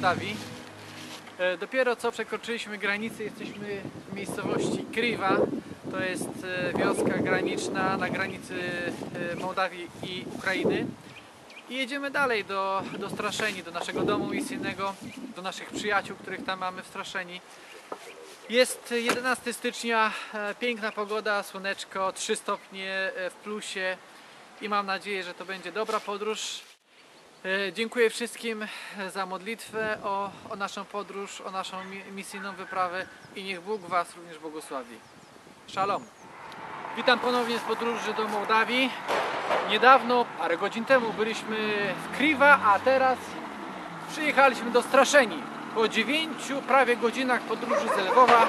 Mołdawii. E, Dopiero co przekroczyliśmy granicę, jesteśmy w miejscowości Krywa. To jest e, wioska graniczna na granicy e, Mołdawii i Ukrainy. I jedziemy dalej do, do Straszeni, do naszego domu misyjnego, do naszych przyjaciół, których tam mamy w Straszeni. Jest 11 stycznia, piękna pogoda, słoneczko, 3 stopnie w plusie i mam nadzieję, że to będzie dobra podróż. E, Dziękuję wszystkim za modlitwę o, o naszą podróż, o naszą mi- misyjną wyprawę i niech Bóg Was również błogosławi. Shalom. Witam ponownie z podróży do Mołdawii. Niedawno, parę godzin temu byliśmy w Kriwa, a teraz przyjechaliśmy do Straszeni. Po 9 prawie godzinach podróży z Lwowa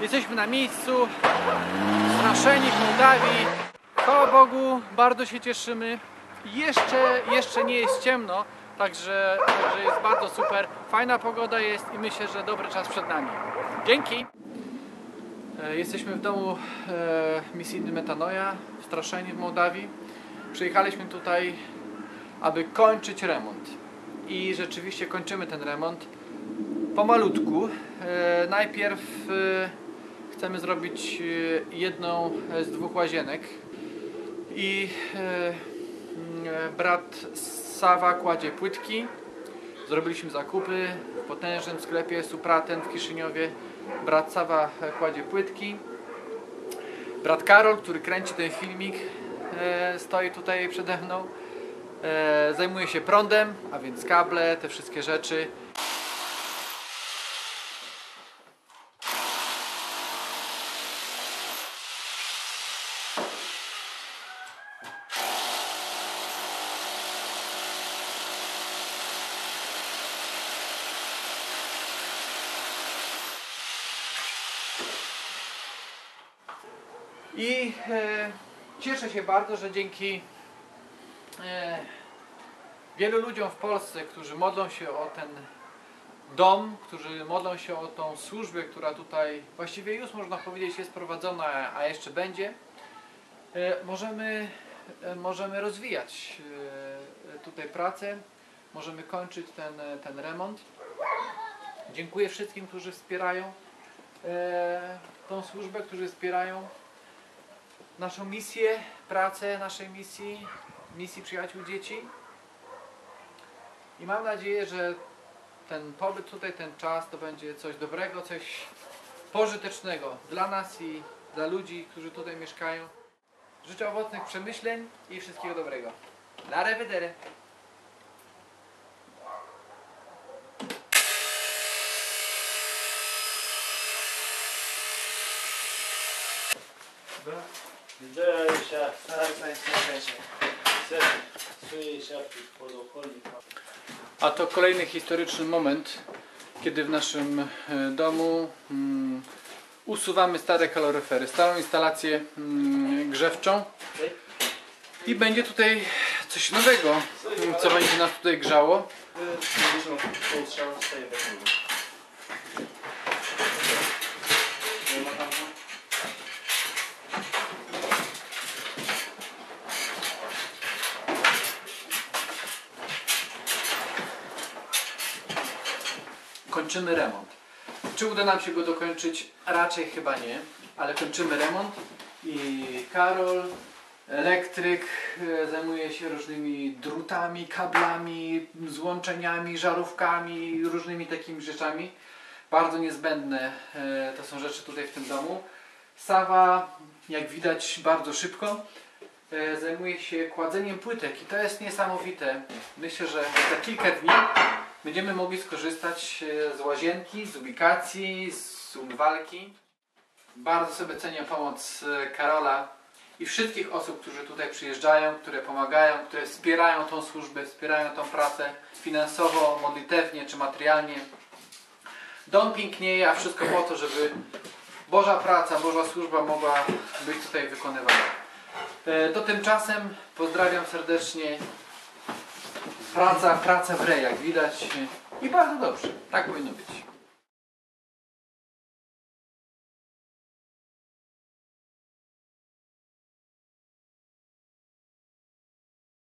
jesteśmy na miejscu Straszeni w Mołdawii. Chwała Bogu, bardzo się cieszymy. Jeszcze, jeszcze nie jest ciemno, także, także jest bardzo super. Fajna pogoda jest i myślę, że dobry czas przed nami. Dzięki! E, Jesteśmy w domu e, misyjnym Metanoja w Straszeni w Mołdawii. Przyjechaliśmy tutaj, aby kończyć remont. I rzeczywiście kończymy ten remont pomalutku. E, najpierw chcemy zrobić jedną z dwóch łazienek. I brat Sawa kładzie płytki. Zrobiliśmy zakupy w potężnym sklepie Supraten w Kiszyniowie. Brat Sawa kładzie płytki. Brat Karol, który kręci ten filmik, e, stoi tutaj przede mną. E, Zajmuje się prądem, a więc kable, te wszystkie rzeczy. I e, cieszę się bardzo, że dzięki e, wielu ludziom w Polsce, którzy modlą się o ten dom, którzy modlą się o tą służbę, która tutaj właściwie już można powiedzieć jest prowadzona, a jeszcze będzie, e, możemy, możemy rozwijać tutaj pracę, możemy kończyć ten, ten remont. Dziękuję wszystkim, którzy wspierają tą służbę, którzy wspierają naszą misję, pracę naszej misji, misji przyjaciół dzieci. I mam nadzieję, że ten pobyt tutaj, ten czas to będzie coś dobrego, coś pożytecznego dla nas i dla ludzi, którzy tutaj mieszkają. Życzę owocnych przemyśleń i wszystkiego dobrego. La revedere! Widziałem tak, tak, podochodnika. A to kolejny historyczny moment, kiedy w naszym e, domu mm, usuwamy stare kaloryfery, starą instalację mm, grzewczą i będzie tutaj coś nowego, co będzie nas tutaj grzało. Kończymy remont. Czy uda nam się go dokończyć? Raczej chyba nie, ale kończymy remont i Karol, elektryk, e, zajmuje się różnymi drutami, kablami, złączeniami, żarówkami, różnymi takimi rzeczami. Bardzo niezbędne e, to są rzeczy tutaj w tym domu. Sawa, jak widać, bardzo szybko e, zajmuje się kładzeniem płytek i to jest niesamowite. Myślę, że za kilka dni będziemy mogli skorzystać e, z łazienki, z ubikacji, z umywalki. Bardzo sobie cenię pomoc e, Karola i wszystkich osób, którzy tutaj przyjeżdżają, które pomagają, które wspierają tą służbę, wspierają tą pracę finansowo, modlitewnie czy materialnie. Dom pięknieje, a wszystko po to, żeby Boża praca, Boża służba mogła być tutaj wykonywana. E, To tymczasem pozdrawiam serdecznie. Praca, praca w rejach, widać. I bardzo dobrze. Tak powinno być.